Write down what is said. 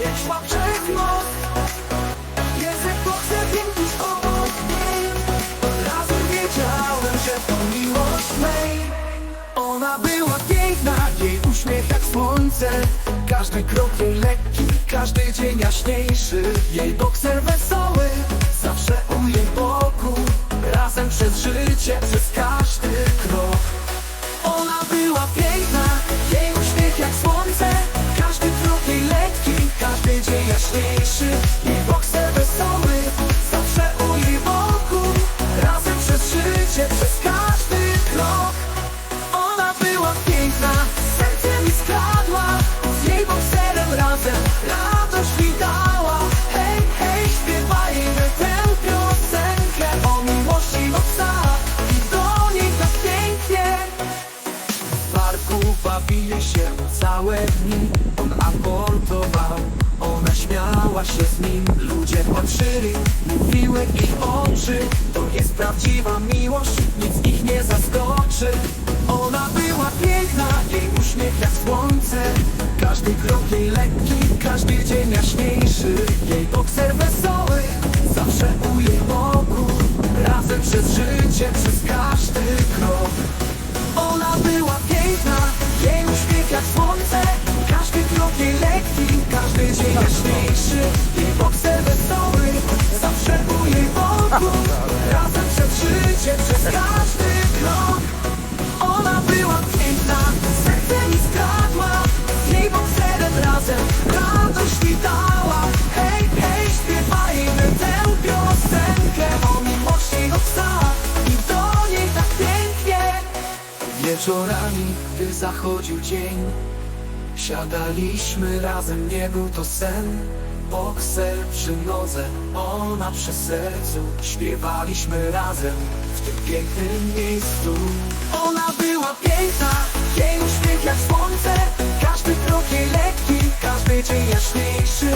niosła wszechmoc Jest jak bokser, wiem tuż obok niej Razem wiedziałem, że to miłość Ona była piękna, jej uśmiech jak słońce. Każdy krok jej lekki, każdy dzień jaśniejszy. Jej bokser wesoły, zawsze u jej boku. Razem przez życie, jaśniejszy Jej bokser wesoły, zawsze u jej boku Razem przez życie, przez każdy krok. Ona była piękna, serce mi skradła. Z jej bokserem razem radość mi dała Hej, hej, śpiewajmy tę piosenkę O miłości nocach i do niej tak pięknie. W parku bawili się całe dni. On akordował, śmiała się z nim Ludzie patrzyli, mówiły ich oczy. To jest prawdziwa miłość, nic ich nie zaskoczy. Ona była piękna, jej uśmiech jak słońce. Każdy krok jej lekki, każdy dzień jaśniejszy jaśniejszy Jej bokser wesoły, zawsze jej boku Razem przez życie, przez każdy krok. Ona była piękna, serce mi skradła. Z jej bokserem razem radość mi dała. Hej, hej, śpiewajmy tę piosenkę O miłości o psach i do niej tak pięknie. Wieczorami, gdy zachodził dzień Siadaliśmy razem, nie był to sen Bokser przy nodze, ona przy sercu. Śpiewaliśmy razem w tym pięknym miejscu. Ona była piękna, jej uśmiech jak słońce. Każdy krok jej lekki, każdy dzień jaśniejszy